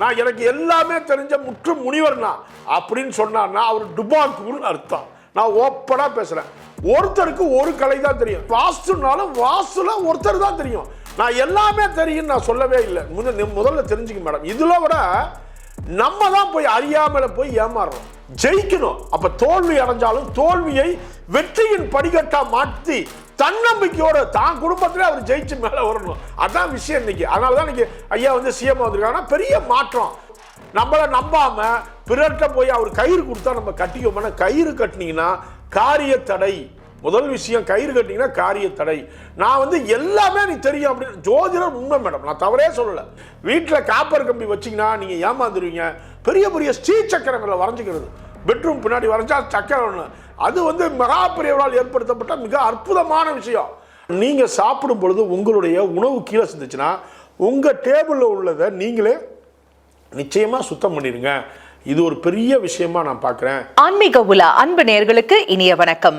நான் எனக்கு எல்லாமே தெரிஞ்ச முற்று முனிவர்னா அப்படின்னு சொன்னார்னா அவர் டுபாக்கூர்னு அர்த்தம். நான் ஓப்பனாக பேசுகிறேன் ஒருத்தருக்கு ஒரு கலை தான் தெரியும். வாஸ்துனாலும் வாஸ்துல ஒருத்தர் தான் தெரியும். நான் எல்லாமே தெரியும் நான் சொல்லவே இல்லை. முதல்ல தெரிஞ்சுக்க மேடம். இதில் விட நம்ம தான் போய் அறியாமல் போய் ஏமாறுறோம். ஜெயிக்கணும். அப்ப தோல்வி அடைஞ்சாலும் தோல்வியை வெற்றியின் படிக்கட்டா மாற்றி தன்னம்பிக்கையோட தான் குடும்பத்திலே அவர் ஜெயிச்சு மேல வரணும். அதான் விஷயம் இன்னைக்கு. அதனால தான் இன்னைக்கு ஐயா வந்து சிஎம் வந்திருக்காங்கன்னா பெரிய மாற்றம். நம்மளை நம்பாம பிறர்கிட்ட போய் அவர் கயிறு கொடுத்தா நம்ம கட்டிக்கோமான கயிறு கட்டினீங்கன்னா காரிய தடை. முதல் விஷயம் கயிறு கட்டிங்கன்னா காரிய தடை நான் வந்து எல்லாமே நீ தெரியும் அப்படின்னு ஜோதிடர் உண்மை மேடம். நான் தவறே சொல்லலை. வீட்டில் காப்பர் கம்பி வச்சிங்கன்னா நீங்கள் ஏமாந்துருவீங்க. பெரிய பெரிய ஸ்ரீ சக்கரங்களை வரைஞ்சிக்கிறது. பெட்ரூம் பின்னாடி வரைஞ்சா சக்கரம் ஒன்று அது வந்து மகாபெரியவரால் ஏற்படுத்தப்பட்ட மிக அற்புதமான விஷயம். நீங்கள் சாப்பிடும் பொழுது உங்களுடைய உணவு கீழே சிந்துச்சுன்னா உங்கள் டேபிளில் உள்ளதை நீங்களே நிச்சயமாக சுத்தம் பண்ணிடுங்க. இது ஒரு பெரிய விஷயமா நான் பார்க்குறேன் ஆன்மீக உலா அன்பு நேர்களுக்கு இனிய வணக்கம்.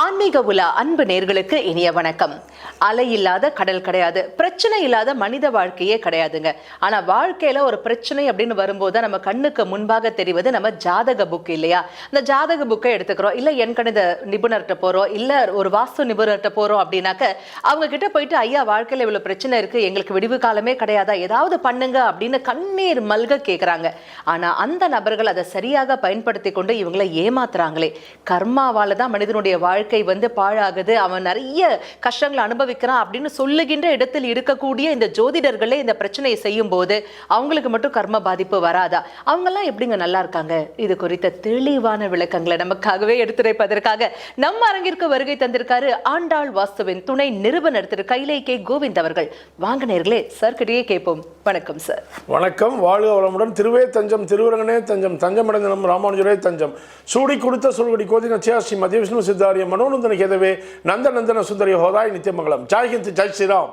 ஆன்மீக உலா அன்பு நேர்களுக்கு இனிய வணக்கம். அலை இல்லாத கடல் கிடையாது. பிரச்சனை இல்லாத மனித வாழ்க்கையே கிடையாதுங்க. ஆனா வாழ்க்கையில ஒரு பிரச்சனை அப்படின்னு வரும்போது நம்ம கண்ணுக்கு முன்பாக தெரிவது நம்ம ஜாதக புக் இல்லையா? அந்த ஜாதக புக்கை எடுத்துக்கிறோம். இல்ல என் கணித நிபுணர்கிட்ட போறோம். இல்ல ஒரு வாஸ்து நிபுணர்கிட்ட போறோம் அப்படின்னாக்க அவங்க கிட்ட போயிட்டு ஐயா வாழ்க்கையில இவ்வளவு பிரச்சனை இருக்கு. எங்களுக்கு விடிவு காலமே கிடையாதா? ஏதாவது பண்ணுங்க அப்படின்னு கண்ணீர் மல்க கேக்குறாங்க. ஆனா அந்த நபர்கள் அதை சரியாக பயன்படுத்தி கொண்டு இவங்களை ஏமாத்துறாங்களே. கர்மாவால தான் மனிதனுடைய வாழ்க்கை வந்து பாழாகுது. அவன் நிறைய கஷ்டங்களை அனுபவிக்கிறான் அப்படின்னு சொல்லுகின்ற இடத்தில் இருக்கக்கூடிய இந்த ஜோதிடர்களே இந்த பிரச்சனையை செய்யும் போது அவங்களுக்கு மட்டும் கர்ம பாதிப்பு வராதா? அவங்கெல்லாம் எப்படிங்க நல்லா இருக்காங்க? இது குறித்த தெளிவான விளக்கங்களை நமக்காகவே எடுத்துரைப்பதற்காக நம்ம அரங்கிற்கு வருகை தந்திருக்காரு ஆண்டாள் வாஸ்துவின் துணை நிறுவனர் திரு கைலை கே கோவிந்த் அவர்கள். வாங்க நேர்களே சார் கேட்போம். வணக்கம் சார். வணக்கம். வாழ்க வளமுடன். திருவே தஞ்சம் திருவரங்கனே தஞ்சம் தஞ்சமடைந்தனம் ராமானுஜரே தஞ்சம். சூடி கொடுத்த சொல்கடி கோதி நச்சியாஸ்ரீ மத்திய விஷ்ணு சித்தாரிய மனோநந்தன கேதவே நந்த நந்தன சுந்தரி ஹோதாய் நித்தியமங்கலம். ஜாய் ஹிந்த் ஜெய் ஸ்ரீராம்.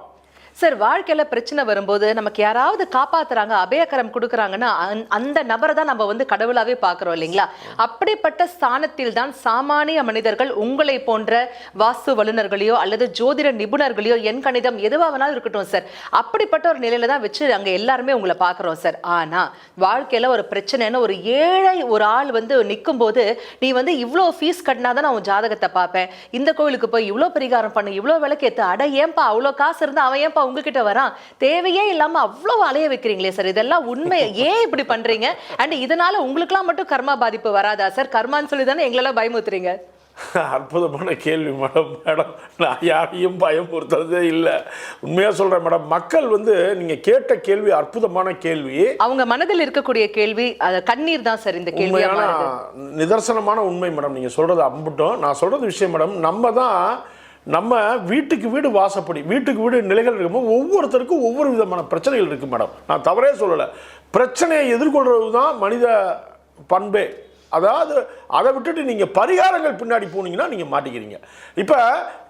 சார் வாழ்க்கையில பிரச்சனை வரும்போது நமக்கு யாராவது காப்பாத்துறாங்க அபயக்கரம் கொடுக்குறாங்கன்னா அந்த- அந்த நபரை தான் நம்ம வந்து கடவுளாவே பார்க்குறோம் இல்லைங்களா? அப்படிப்பட்ட ஸ்தானத்தில் தான் சாமானிய மனிதர்கள் உங்களை போன்ற வாஸ்து வல்லுநர்களையோ அல்லது ஜோதிட நிபுணர்களையோ எண் கணிதம் எதுவாக வேணாலும் இருக்கட்டும் சார். அப்படிப்பட்ட ஒரு நிலையில தான் வச்சு அங்க எல்லாருமே உங்களை பார்க்குறோம் சார். ஆனா வாழ்க்கையில ஒரு பிரச்சனைன்னு ஒரு ஏழை ஒரு ஆள் வந்து நிற்கும் போது நீ வந்து இவ்வளோ ஃபீஸ் கட்டினா தான் நான் உன் ஜாதகத்தை பார்ப்பேன். இந்த கோயிலுக்கு போய் இவ்வளோ பரிகாரம் பண்ணு இவ்வளோ விளக்கேத்து அட ஏன்பா அவ்வளோ காசு இருந்தால் அவன் ஏன்பா உங்ககிட்ட வரான். தேவையே இல்லாம அவ்வளோ அலைய வைக்கிறீங்களே சார். இதெல்லாம் உண்மை. ஏன் இப்படி பண்றீங்க? அண்ட் இதனால உங்களுக்குலாம் மட்டும் கர்மா பாதிப்பு வராதா சார்? கர்மான்னு சொல்லி தானே எங்களெல்லாம் பயமுத்துறீங்க அற்புதமான கேள்வி மேடம். மேடம் நான் யாரையும் பயமுறுத்துறதே இல்லை. உண்மையாக சொல்கிறேன் மேடம். மக்கள் வந்து நீங்கள் கேட்ட கேள்வி அற்புதமான கேள்வி. அவங்க மனதில் இருக்கக்கூடிய கேள்வி அது கண்ணீர் தான் சார் இந்த மாறுது நிதர்சனமான உண்மை மேடம். நீங்கள் சொல்கிறது அம்புட்டும். நான் சொல்கிறது விஷயம் மேடம். நம்ம தான் நம்ம வீட்டுக்கு வீடு வாசப்படி வீட்டுக்கு வீடு நிலைகள் இருக்கும்போது ஒவ்வொருத்தருக்கும் ஒவ்வொரு விதமான பிரச்சனைகள் இருக்குது மேடம். நான் தவறே சொல்லலை. பிரச்சனையை எதிர்கொள்வது தான் மனித பண்பே. அதாவது அதை விட்டுட்டு நீங்கள் பரிகாரங்கள் பின்னாடி போனீங்கன்னா நீங்கள் மாட்டிக்கிறீங்க. இப்போ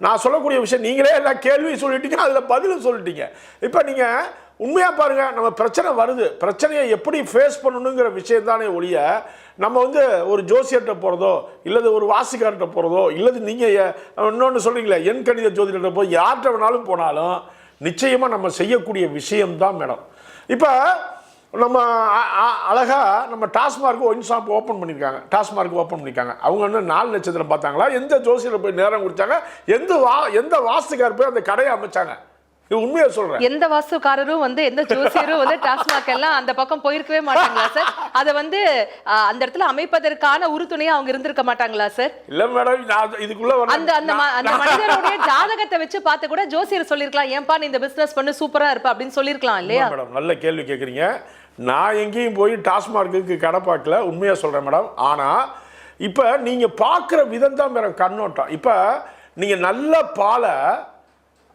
நான் சொல்லக்கூடிய விஷயம் நீங்களே எல்லா கேள்வியும் சொல்லிட்டீங்க அதில் பதிலும் சொல்லிட்டீங்க. இப்போ நீங்கள் உண்மையாக பாருங்கள் நம்ம பிரச்சனை வருது. பிரச்சனையை எப்படி ஃபேஸ் பண்ணணுங்கிற விஷயம் தானே ஒழிய நம்ம வந்து ஒரு ஜோசியர்கிட்ட போகிறதோ இல்லது ஒரு வாசிக்கார்கிட்ட போகிறதோ இல்லது நீங்கள் இன்னொன்று சொல்கிறீங்களே என் கணித ஜோதிடர்கிட்ட போய் யார்கிட்ட வேணாலும் போனாலும் நிச்சயமாக நம்ம செய்யக்கூடிய விஷயம்தான் மேடம். இப்போ நம்ம அழகாக நம்ம டாஸ்மார்க் ஒயின் ஷாப் ஓப்பன் பண்ணியிருக்காங்க டாஸ்மார்க் ஓப்பன் பண்ணியிருக்காங்க அவங்க வந்து நாலு நட்சத்திரம் பார்த்தாங்களா? எந்த ஜோசியரை போய் நேரம் குடித்தாங்க எந்த வா எந்த வாஸ்துக்கார் போய் அந்த கடையை அமைச்சாங்க? உண்மையை சொல்றேன். எந்த வாஸ்துக்காரரும் வந்து எந்த ஜோசியரும் வந்து டாஸ்மாக் எல்லாம் அந்த பக்கம் போயிருக்கவே மாட்டாங்களா சார் அதை வந்து அந்த இடத்துல அமைப்பதற்கான உறுதுணையா அவங்க இருந்திருக்க மாட்டாங்களா சார் இல்ல மேடம் இதுக்குள்ள. அந்த அந்த அந்த மனிதனுடைய ஜாதகத்தை வச்சு பார்த்து கூட ஜோசியர் சொல்லிருக்கலாம் ஏன்பா நீ இந்த பிசினஸ் பண்ணு சூப்பரா இருப்ப அப்படின்னு சொல்லிருக்கலாம் இல்லையா? மேடம் நல்ல கேள்வி கேட்குறீங்க நான் எங்கேயும் போய் டாஸ்மார்க்குக்கு கடை பார்க்கல. உண்மையாக சொல்கிறேன் மேடம் ஆனால் இப்போ நீங்கள் பார்க்குற விதம் தான் மேடம் கண்ணோட்டம். இப்போ நீங்கள் நல்ல பாலை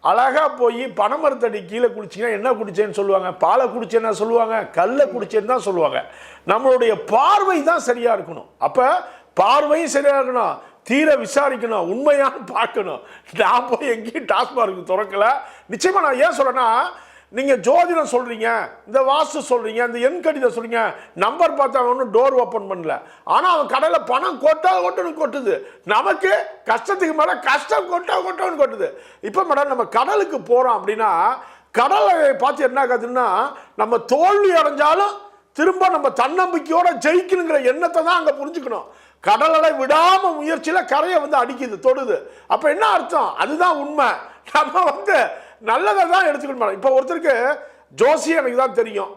அழகாக போய் பனைமரத்தடி கீழே குடிச்சிங்கன்னா என்ன குடிச்சேன்னு சொல்லுவாங்க? பாலை குடிச்சேன்னா சொல்லுவாங்க கல்லை குடிச்சேன்னு தான் சொல்லுவாங்க. நம்மளுடைய பார்வை தான் சரியாக இருக்கணும். அப்போ பார்வையும் சரியாக இருக்கணும். தீர விசாரிக்கணும். உண்மையான்னு பார்க்கணும். நான் போய் எங்கேயும் டாஸ்மார்க் திறக்கலை. நிச்சயமாக நான் ஏன் சொல்கிறேன்னா நீங்கள் ஜோதிடம் சொல்கிறீங்க இந்த வாஸ்து சொல்கிறீங்க இந்த எண் கடிதம் சொல்கிறீங்க நம்பர் பார்த்தா ஒன்றும் டோர் ஓப்பன் பண்ணல. ஆனால் அவன் கடையில் பணம் கொட்டா கொட்டுன்னு கொட்டுது. நமக்கு கஷ்டத்துக்கு மேலே கஷ்டம் கொட்டா கொட்டோன்னு கொட்டுது. இப்போ மேடம் நம்ம கடலுக்கு போகிறோம் அப்படின்னா கடலை பார்த்து என்ன ஆகுதுன்னா நம்ம தோல்வி அடைஞ்சாலும் திரும்ப நம்ம தன்னம்பிக்கையோட ஜெயிக்கணுங்கிற எண்ணத்தை தான் அங்கே புரிஞ்சுக்கணும். கடலை விடாமல் முயற்சியில் கரையை வந்து அடிக்குது தொடுது. அப்போ என்ன அர்த்தம்? அதுதான் உண்மை. நம்ம வந்து நல்லதை தான் எடுத்துக்கணும். இப்போ ஒருத்தருக்கு ஜோசியம் எனக்கு தான் தெரியும்.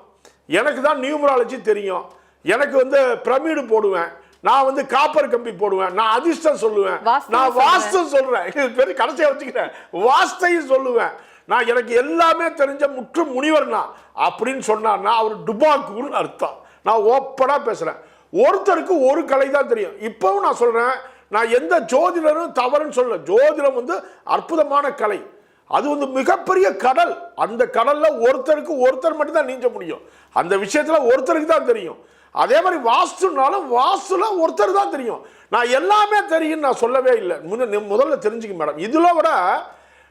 எனக்கு தான் நியூமராலஜி தெரியும். எனக்கு வந்து பிரமிடு போடுவேன். நான் வந்து காப்பர் கம்பி போடுவேன். நான் அதிர்ஷ்டம் சொல்லுவேன். நான் சொல்லுவேன். வாஸ்து சொல்றேன். இது பெரிய கடைசியா வச்சுக்கிறேன். வாஸ்தையும் சொல்லுவேன். நான் எனக்கு எல்லாமே தெரிஞ்ச முற்று முனிவர் நான். அப்படின்னு சொன்னார்னா அவர் டுபாக்குன்னு அர்த்தம். நான் ஓப்பனா பேசுறேன். ஒருத்தருக்கு ஒரு கலை தான் தெரியும். இப்பவும் நான் சொல்றேன் நான் எந்த ஜோதிடரும் தவறுன்னு சொல்ல ஜோதிடம் வந்து அற்புதமான கலை. அது வந்து மிகப்பெரிய கடல். அந்த கடலில் ஒருத்தருக்கு ஒருத்தர் மட்டும் தான் நீஞ்ச முடியும். அந்த விஷயத்தில் ஒருத்தருக்கு தான் தெரியும். அதே மாதிரி வாஸ்துனாலும் வாஸ்துல ஒருத்தர் தான் தெரியும். நான் எல்லாமே தெரியும் நான் சொல்லவே இல்லை. முன்ன- முதல்ல தெரிஞ்சுக்க மேடம். இதில் விட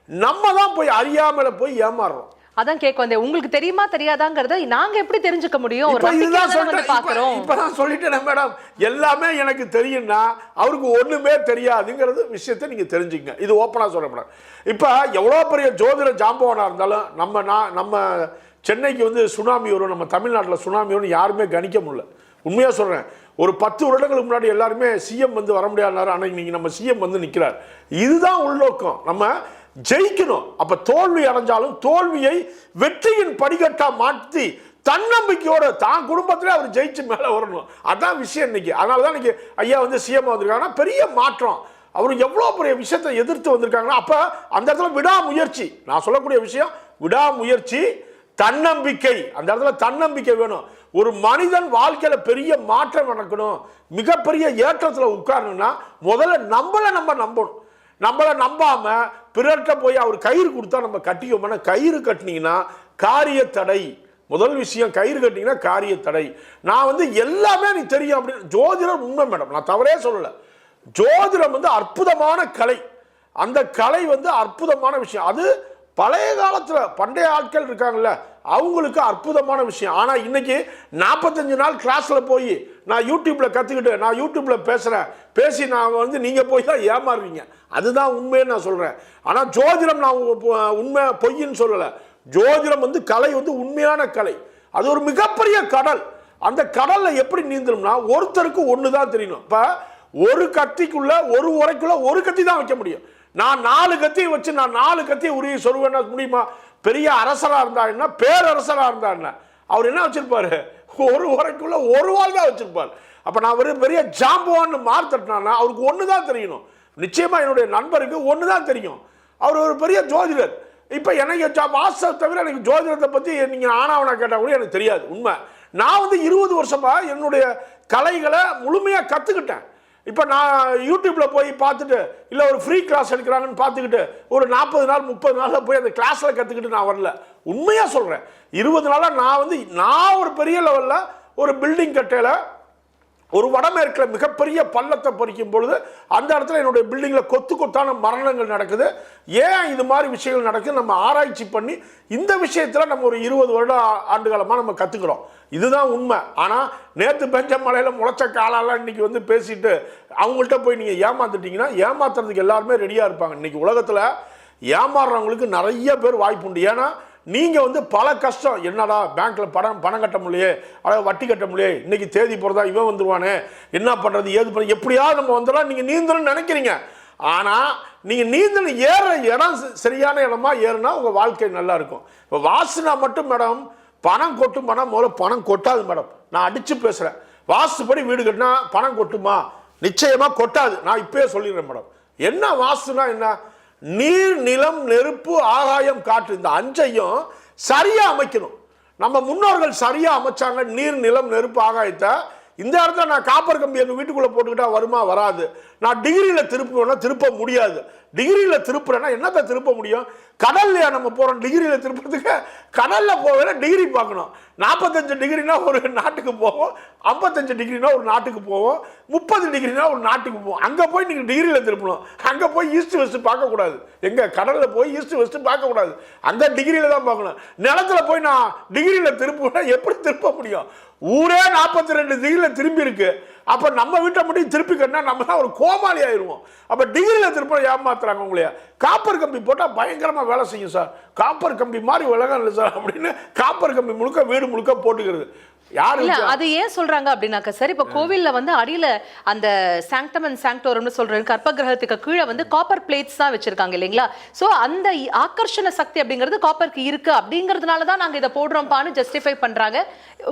நம்ம தான் போய் அறியாமல் போய் ஏமாறுறோம். அதான் கேட்க வந்தேன் உங்களுக்கு தெரியுமா தெரியாதாங்கிறத நாங்க எப்படி தெரிஞ்சுக்க முடியும்? ஒரு வந்து சொல்லிட்டேன். பாக்குறோம் இப்ப- இப்ப நான் சொல்லிட்டேன் மேடம். எல்லாமே எனக்கு தெரியும்னா அவருக்கு ஒண்ணுமே தெரியாதுங்கிறது விஷயத்தை நீங்க தெரிஞ்சுக்கங்க. இது ஓப்பனா சொல்றேன் மேடம் இப்ப எவ்வளவு பெரிய ஜோதிட ஜாம்பவனா இருந்தாலும் நம்ம நான் நம்ம சென்னைக்கு வந்து சுனாமி வரும் நம்ம தமிழ்நாட்டில் சுனாமி வரும் யாருமே கணிக்க முடியல. உண்மையா சொல்றேன். ஒரு பத்து வருடங்களுக்கு முன்னாடி எல்லாருமே சிஎம் வந்து வர முடியாதுனாரு. ஆனால் இன்னைக்கு நம்ம சிஎம் வந்து நிற்கிறார் இதுதான் உள்நோக்கம். நம்ம ஜெயிக்கணும். அப்ப தோல்வி அடைஞ்சாலும் தோல்வியை வெற்றியின் படிக்கட்டா மாற்றி தன்னம்பிக்கையோட தான் குடும்பத்திலே அவர் ஜெயிச்சு மேலே வரணும். அதான் விஷயம் இன்னைக்கு. அதனால தான் இன்னைக்கு ஐயா வந்து சிஎம் வந்திருக்காங்கன்னா பெரிய மாற்றம். அவர் எவ்வளோ பெரிய விஷயத்தை எதிர்த்து வந்திருக்காங்கன்னா அப்போ அந்த இடத்துல விடாமுயற்சி. நான் சொல்லக்கூடிய விஷயம் விடாமுயற்சி தன்னம்பிக்கை. அந்த இடத்துல தன்னம்பிக்கை வேணும். ஒரு மனிதன் வாழ்க்கையில பெரிய மாற்றம் நடக்கணும். மிகப்பெரிய ஏற்றத்துல உட்காரணும்னா முதல்ல நம்மளை நம்ம நம்பணும். நம்மளை நம்பாம பிறர்கிட்ட போய் அவர் கயிறு கொடுத்தா நம்ம கட்டிக்கோம்னா கயிறு கட்டினீங்கன்னா காரிய தடை முதல் விஷயம் கயிறு கட்டிங்கன்னா காரிய தடை நான் வந்து எல்லாமே எனக்கு தெரியும் அப்படின்னு ஜோதிடம் உண்மை மேடம். நான் தவறே சொல்லலை. ஜோதிடம் வந்து அற்புதமான கலை. அந்த கலை வந்து அற்புதமான விஷயம். அது பழைய காலத்தில் பண்டைய ஆட்கள் இருக்காங்கல்ல அவங்களுக்கு அற்புதமான விஷயம். ஆனால் இன்னைக்கு நாற்பத்தஞ்சு நாள் கிளாஸில் போய் நான் யூடியூப்பில் கற்றுக்கிட்டு நான் யூடியூப்பில் பேசுகிறேன் பேசி நான் வந்து நீங்கள் போய் தான் ஏமாறுவீங்க. அதுதான் உண்மைன்னு நான் சொல்கிறேன் ஆனால் ஜோதிடம் நான் உண்மை பொய்ன்னு சொல்லலை. ஜோதிடம் வந்து கலை வந்து உண்மையான கலை. அது ஒரு மிகப்பெரிய கடல். அந்த கடலில் எப்படி நீந்தணும்னா ஒருத்தருக்கு ஒன்று தான் தெரியணும். இப்போ ஒரு கத்திக்குள்ளே ஒரு உரைக்குள்ளே ஒரு கத்தி தான் வைக்க முடியும். நான் நாலு கத்தியை வச்சு நான் நாலு கத்தியை உருவி சொல்லுவேன்னா முடியுமா? பெரிய அரசராக இருந்தா என்ன? பேரரசரா இருந்தா என்ன? அவர் என்ன வச்சுருப்பாரு? ஒரு உரைக்குள்ள ஒரு வால் தான் வச்சிருப்பார். அப்ப நான் ஒரு பெரிய ஜாம்பவான்னு மார் தட்டினா அவருக்கு ஒன்று தான் தெரியணும். நிச்சயமா என்னுடைய நண்பருக்கு ஒன்று தான் தெரியும். அவர் ஒரு பெரிய ஜோதிடர். இப்போ எனக்கு ஜா- தவிர எனக்கு ஜோதிடத்தை பற்றி நீங்கள் ஆனாவனா கேட்டால் கூட எனக்கு தெரியாது உண்மை. நான் வந்து இருபது வருஷமா என்னுடைய கலைகளை முழுமையாக கற்றுக்கிட்டேன் இப்போ நான் யூடியூப்பில் போய் பார்த்துட்டு இல்லை ஒரு ஃப்ரீ கிளாஸ் எடுக்கிறாங்கன்னு பார்த்துக்கிட்டு ஒரு நாற்பது நாள் முப்பது நாளில் போய் அந்த கிளாஸில் கற்றுக்கிட்டு நான் வரல. உண்மையாக சொல்கிறேன் இருபது நாளாக நான் வந்து நான் ஒரு பெரிய லெவலில் ஒரு பில்டிங் கட்டையில் ஒரு வடமேற்கில் மிகப்பெரிய பள்ளத்தை பறிக்கும் பொழுது அந்த இடத்துல என்னுடைய பில்டிங்கில் கொத்து கொத்தான மரணங்கள் நடக்குது. ஏன் இது மாதிரி விஷயங்கள் நடக்குது? நம்ம ஆராய்ச்சி பண்ணி இந்த விஷயத்தில் நம்ம ஒரு இருபது வருட ஆண்டுகாலமாக ஆண்டு காலமாக நம்ம கற்றுக்கிறோம் இதுதான் உண்மை. ஆனால் நேற்று பெஞ்ச மலையில் முளைச்ச காலாலாம் இன்றைக்கி வந்து பேசிட்டு அவங்கள்ட்ட போய் நீங்கள் ஏமாத்துட்டீங்கன்னா ஏமாத்துறதுக்கு எல்லாருமே ரெடியாக இருப்பாங்க. இன்றைக்கி உலகத்தில் ஏமாறுறவங்களுக்கு நிறைய பேர் வாய்ப்பு உண்டு. ஏன்னா நீங்கள் வந்து பல கஷ்டம். என்னடா பேங்க்கில் பணம் பணம் கட்ட முடியலையே அதாவது வட்டி கட்ட முடியலையே இன்றைக்கி தேதி போகிறதா இவன் வந்துடுவானே என்ன பண்ணுறது ஏது பண்ண எப்படியாவது நம்ம வந்துடலாம் நீங்கள் நீந்தணும்னு நினைக்கிறீங்க. ஆனால் நீங்கள் நீந்தல் ஏற இடம் ச- சரியான இடமா ஏறுனா உங்கள் வாழ்க்கை நல்லா இருக்கும். இப்போ வாசுனா மட்டும் மேடம் பணம் கொட்டும் பணம் முதல்ல பணம் கொட்டாது மேடம். நான் அடித்து பேசுகிறேன் வாஸ்துப்படி வீடு கட்டினா பணம் கொட்டுமா? நிச்சயமாக கொட்டாது. நான் இப்பயே சொல்லிடுறேன் மேடம். என்ன வாஸ்துனா என்ன? நீர் நிலம் நெருப்பு ஆகாயம் காற்று இந்த அஞ்சையும் சரியாக அமைக்கணும். நம்ம முன்னோர்கள் சரியாக அமைச்சாங்க. நீர் நிலம் நெருப்பு ஆகாயத்தை இந்த இடத்துல நான் காப்பர் கம்பி எங்கள் வீட்டுக்குள்ளே போட்டுக்கிட்டா வருமா? வராது. நான் டிகிரியில் திருப்புவேன்னா திருப்ப முடியாது. டிகிரியில் திருப்புறேன்னா என்னத்தை திருப்ப முடியும்? கடல்லையா நம்ம போகிறோம் டிகிரியில் திருப்புறதுக்கு? கடலில் போவேன்னா டிகிரி பார்க்கணும். நாற்பத்தஞ்சு டிகிரினா ஒரு நாட்டுக்கு போவோம். ஐம்பத்தஞ்சு டிகிரினா ஒரு நாட்டுக்கு போவோம். முப்பது டிகிரினா ஒரு நாட்டுக்கு போவோம். அங்கே போய் நீங்கள் டிகிரியில் திருப்பணும். அங்கே போய் ஈஸ்ட் வெஸ்ட் பார்க்கக்கூடாது. எங்கே? கடலில் போய் ஈஸ்ட் வெஸ்ட் பார்க்கக்கூடாது. அந்த டிகிரியில் டிகிரியில தான் பார்க்கணும். நிலத்துல போய் நான் டிகிரியில் திருப்புவேன்னா எப்படி திருப்ப முடியும்? ஊரே நாற்பத்தி ரெண்டு டிகிரியில திரும்பி இருக்கு அப்ப நம்ம வீட்டை மட்டும் திருப்பி கட்டினா நம்ம தான் ஒரு கோமாளி ஆயிருவோம். அப்ப டிகிரியில் திருப்ப ஏமாத்துறாங்க உங்களைய. காப்பர் கம்பி போட்டால் பயங்கரமா வேலை செய்யும் சார். காப்பர் கம்பி மாதிரி உலகம் இல்லை சார் அப்படின்னு காப்பர் கம்பி முழுக்க வீடு முழுக்க போட்டுக்கிறது. யாரு இல்ல? அது ஏன் சொல்றாங்க அப்படின்னாக்க சார் இப்ப கோவில்ல வந்து அடியில அந்த சாங்டம் அண்ட் சாங்டோரம்னு சொல்ற கற்ப கிரகத்துக்கு கீழே வந்து காப்பர் பிளேட்ஸ் தான் வச்சிருக்காங்க இல்லைங்களா? சோ அந்த ஆகர்ஷண சக்தி அப்படிங்கிறது காப்பருக்கு இருக்கு. அப்படிங்கறதுனால தான் நாங்க இதை போடுறோம்பான்னு ஜஸ்டிஃபை பண்றாங்க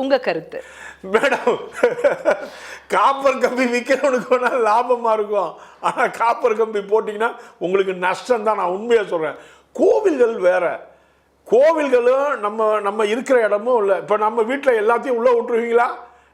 உங்க கருத்து. மேடம் காப்பர் கம்பி விற்கிறவனுக்கு வேணா லாபமா இருக்கும். ஆனா காப்பர் கம்பி போட்டிங்கன்னா உங்களுக்கு நஷ்டம் தான் நான் உண்மையா சொல்றேன். கோவில்கள் வேற. கோவில்களும் நம்ம நம்ம இருக்கிற இடமும் இல்லை. இப்போ நம்ம வீட்டில் எல்லாத்தையும் உள்ளே விட்டுருவீங்களா?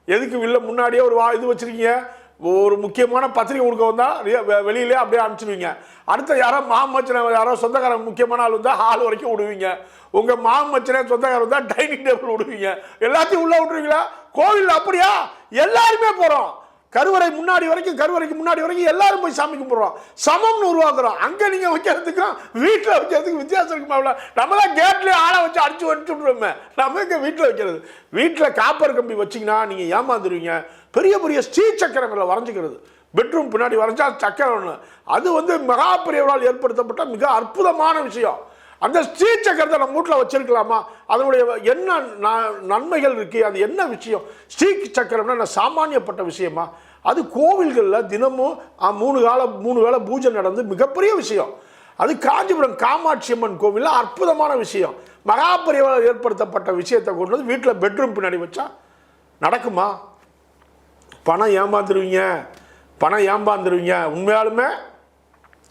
எதுக்கு வெளில முன்னாடியே ஒரு வா இது வச்சுருக்கீங்க? ஒரு முக்கியமான பத்திரிகை கொடுக்க வந்தால் வெ- வெளியிலே அப்படியே அனுப்பிச்சிடுவீங்க அடுத்த யாரோ மாமச்சனை யாரோ சொந்தக்காரன் முக்கியமான ஆள் வந்தால் ஹால் வரைக்கும் விடுவீங்க. உங்கள் மாமச்சனை சொந்தக்காரன் வந்தால் டைனிங் டேபிள் விடுவீங்க. எல்லாத்தையும் உள்ளே விட்டுருவீங்களா? கோவில் அப்படியா? எல்லாருமே போகிறோம் கருவறை முன்னாடி வரைக்கும் கருவறைக்கு முன்னாடி வரைக்கும் எல்லாரும் போய் சாமி கும்பிடுறோம். சமம்னு உருவாக்குறோம். அங்கே நீங்கள் வைக்கிறதுக்கும் வீட்டில் வைக்கிறதுக்கு வித்தியாசம் இருக்குமா நம்ம தான் கேட்லேயே ஆளை வச்சு அடிச்சு வச்சு நம்ம இங்கே வீட்டில் வைக்கிறது? வீட்டில் காப்பர் கம்பி வச்சீங்கன்னா நீங்கள் ஏமாந்துருவீங்க. பெரிய பெரிய ஸ்ரீ சக்கரங்களை வரைஞ்சிக்கிறது. பெட்ரூம் பின்னாடி வரைஞ்சா சக்கரம் ஒன்று அது வந்து மகாபெரியவரால் ஏற்படுத்தப்பட்ட மிக அற்புதமான விஷயம். அந்த ஸ்ரீ சக்கரத்தை நம்ம வீட்டில் வச்சிருக்கலாமா? அதனுடைய என்ன நன்மைகள் இருக்கு அது என்ன விஷயம்? ஸ்ரீ சக்கரம்னா என்ன சாமானியப்பட்ட விஷயமா? அது கோவில்களில் தினமும் மூணு கால மூணு வேளை பூஜை நடந்து மிகப்பெரிய விஷயம். அது காஞ்சிபுரம் காமாட்சி அம்மன் கோவிலில் அற்புதமான விஷயம். மகாபரிவால் ஏற்படுத்தப்பட்ட விஷயத்தை கொண்டு வந்து வீட்டில் பெட்ரூம் பின்னாடி வச்சா நடக்குமா? பணம் ஏமாந்துருவீங்க. பணம் ஏமாந்துருவீங்க. உண்மையாலுமே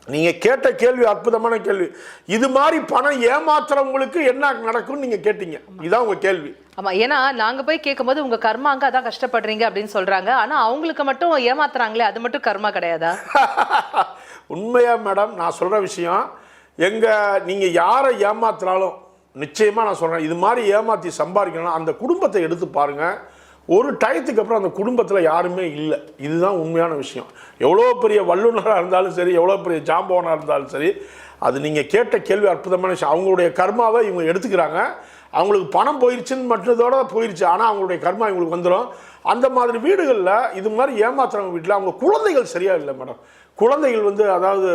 நீங்க கேட்ட கேள்வி அற்புதமான கேள்வி. இது மாதிரி பணம் ஏமாத்துறவங்களுக்கு என்ன நடக்கும்னு நீங்க கேட்டீங்க. இதான் உங்க கேள்வி. ஆமா ஏன்னா நாங்க போய் கேட்கும்போது உங்க கர்மாங்க அதான் கஷ்டப்படுறீங்க அப்படின்னு சொல்றாங்க. ஆனா அவங்களுக்கு மட்டும் ஏமாத்துறாங்களே அது மட்டும் கர்மா கிடையாதா? உண்மையா மேடம் நான் சொல்ற விஷயம் எங்க நீங்க யாரை ஏமாத்துறாலும் நிச்சயமா நான் சொல்றேன். இது மாதிரி ஏமாத்தி சம்பாதிக்கணும் அந்த குடும்பத்தை எடுத்து பாருங்க. ஒரு டயத்துக்கு அப்புறம் அந்த குடும்பத்தில் யாருமே இல்லை. இதுதான் உண்மையான விஷயம். எவ்வளோ பெரிய வல்லுநராக இருந்தாலும் சரி எவ்வளோ பெரிய ஜாம்பவனாக இருந்தாலும் சரி அது நீங்கள் கேட்ட கேள்வி அற்புதமான விஷயம். அவங்களுடைய கர்மாவை இவங்க எடுத்துக்கிறாங்க. அவங்களுக்கு பணம் போயிருச்சுன்னு மட்டுத்தோட போயிருச்சு. ஆனால் அவங்களுடைய கர்மா இவங்களுக்கு வந்துடும் அந்த மாதிரி வீடுகளில் இது மாதிரி ஏமாத்துறவங்க வீட்டில் அவங்க குழந்தைகள் சரியாக இல்லை மேடம். குழந்தைகள் வந்து அதாவது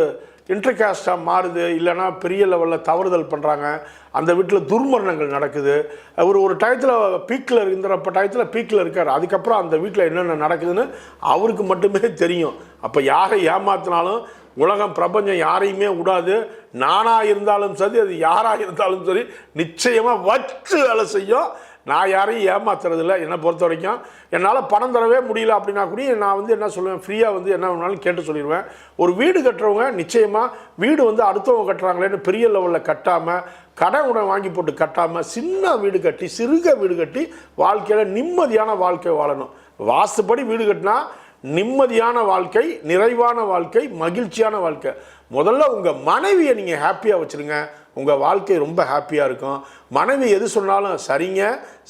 இன்டர்காஸ்டாக மாறுது இல்லைன்னா பெரிய லெவலில் தவறுதல் பண்ணுறாங்க அந்த வீட்டில் துர்மரணங்கள் நடக்குது. அவர் ஒரு டயத்தில் பீக்கில் இருந்தப்ப டயத்தில் பீக்கில் இருக்கார். அதுக்கப்புறம் அந்த வீட்டில் என்னென்ன நடக்குதுன்னு அவருக்கு மட்டுமே தெரியும். அப்போ யாரை ஏமாத்தினாலும் உலகம் பிரபஞ்சம் யாரையுமே விடாது. நானாக இருந்தாலும் சரி அது யாராக இருந்தாலும் சரி நிச்சயமாக வச்சு வேலை செய்யும். நான் யாரையும் ஏமாத்துறதில்ல. என்னை பொறுத்த வரைக்கும் என்னால் பணம் தரவே முடியல அப்படின்னா கூட நான் வந்து என்ன சொல்லுவேன்? ஃப்ரீயாக வந்து என்ன வேணாலும் கேட்டு சொல்லிடுவேன். ஒரு வீடு கட்டுறவங்க நிச்சயமாக வீடு வந்து அடுத்தவங்க கட்டுறாங்களேன்னு பெரிய லெவலில் கட்டாமல் கடன் உடன் வாங்கி போட்டு கட்டாமல் சின்ன வீடு கட்டி சிறுக வீடு கட்டி வாழ்க்கையில் நிம்மதியான வாழ்க்கை வாழணும். வாசுப்படி வீடு கட்டினா நிம்மதியான வாழ்க்கை நிறைவான வாழ்க்கை மகிழ்ச்சியான வாழ்க்கை. முதல்ல உங்கள் மனைவியை நீங்கள் ஹாப்பியாக வச்சுருங்க. உங்கள் வாழ்க்கை ரொம்ப ஹாப்பியாக இருக்கும். மனைவி எது சொன்னாலும் சரிங்க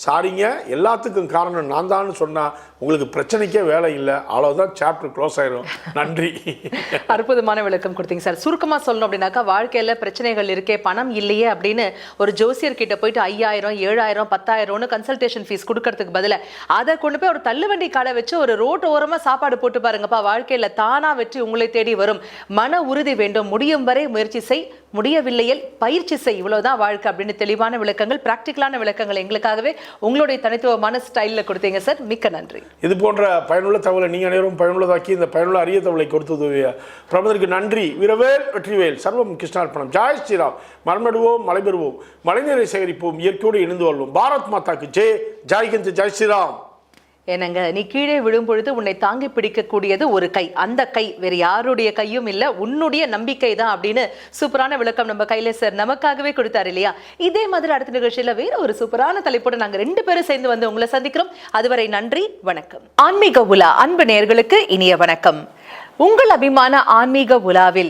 சாரிங்க எல்லாத்துக்கும் காரணம் நான் தான் சொன்னால் உங்களுக்கு பிரச்சனைக்கே வேலை இல்லை. அவ்வளோதான் சாப்டர் க்ளோஸ் ஆயிரும். நன்றி. அற்புதமான விளக்கம் கொடுத்தீங்க சார். சுருக்கமாக சொல்லணும் அப்படின்னாக்கா வாழ்க்கையில் பிரச்சனைகள் இருக்கே பணம் இல்லையே அப்படின்னு ஒரு ஜோசியர் கிட்ட போயிட்டு ஐயாயிரம் ஏழாயிரம் பத்தாயிரம்னு கன்சல்டேஷன் ஃபீஸ் கொடுக்கறதுக்கு பதிலாக அதை கொண்டு போய் ஒரு தள்ளுவண்டி கடை வச்சு ஒரு ரோட்டு ஓரமாக சாப்பாடு போட்டு பாருங்கப்பா. வாழ்க்கையில் தானாக வெற்றி உங்களை தேடி வரும். மன உறுதி வேண்டும். முடியும் வரை முயற்சி செய். முடியவில்லையில் பை பயிற்சி செய் இவ்வளவுதான் வாழ்க்கை அப்படின்னு தெளிவான விளக்கங்கள் பிராக்டிக்கலான விளக்கங்கள் எங்களுக்காகவே உங்களுடைய தனித்துவமான ஸ்டைலில் கொடுத்தீங்க சார் மிக்க நன்றி. இது போன்ற பயனுள்ள தகவலை நீங்கள் அனைவரும் பயனுள்ளதாக்கி இந்த பயனுள்ள அரிய தகவலை கொடுத்து பிரபலருக்கு நன்றி. வீரவேல் வெற்றிவேல் சர்வம் கிருஷ்ணார்ப்பணம் ஜாய் ஸ்ரீராம். மரமடுவோம் மலை பெறுவோம். மழைநீரை சேகரிப்போம் இயற்கையோடு இணைந்து வாழ்வோம். பாரத் மாதாக்கு ஜெய். ஜாய்கிந்த் ஜெய் ஸ்ரீராம். என்னங்க நீ கீழே விழும் பொழுது உன்னை தாங்கி பிடிக்கக்கூடியது ஒரு கை. அந்த கை வேற யாருடைய கையும் இல்ல. உன்னுடைய நம்பிக்கை தான் அப்படின்னு சூப்பரான விளக்கம் நம்ம கையில சார் நமக்காகவே கொடுத்தாரு இல்லையா? இதே மாதிரி அடுத்த நிகழ்ச்சியில வேற ஒரு சூப்பரான தலைப்போடு நாங்க ரெண்டு பேரும் சேர்ந்து வந்து உங்களை சந்திக்கிறோம். அதுவரை நன்றி வணக்கம். ஆன்மீக உலா அன்பு நேயர்களுக்கு இனிய வணக்கம். உங்கள் அபிமான ஆன்மீக உலாவில்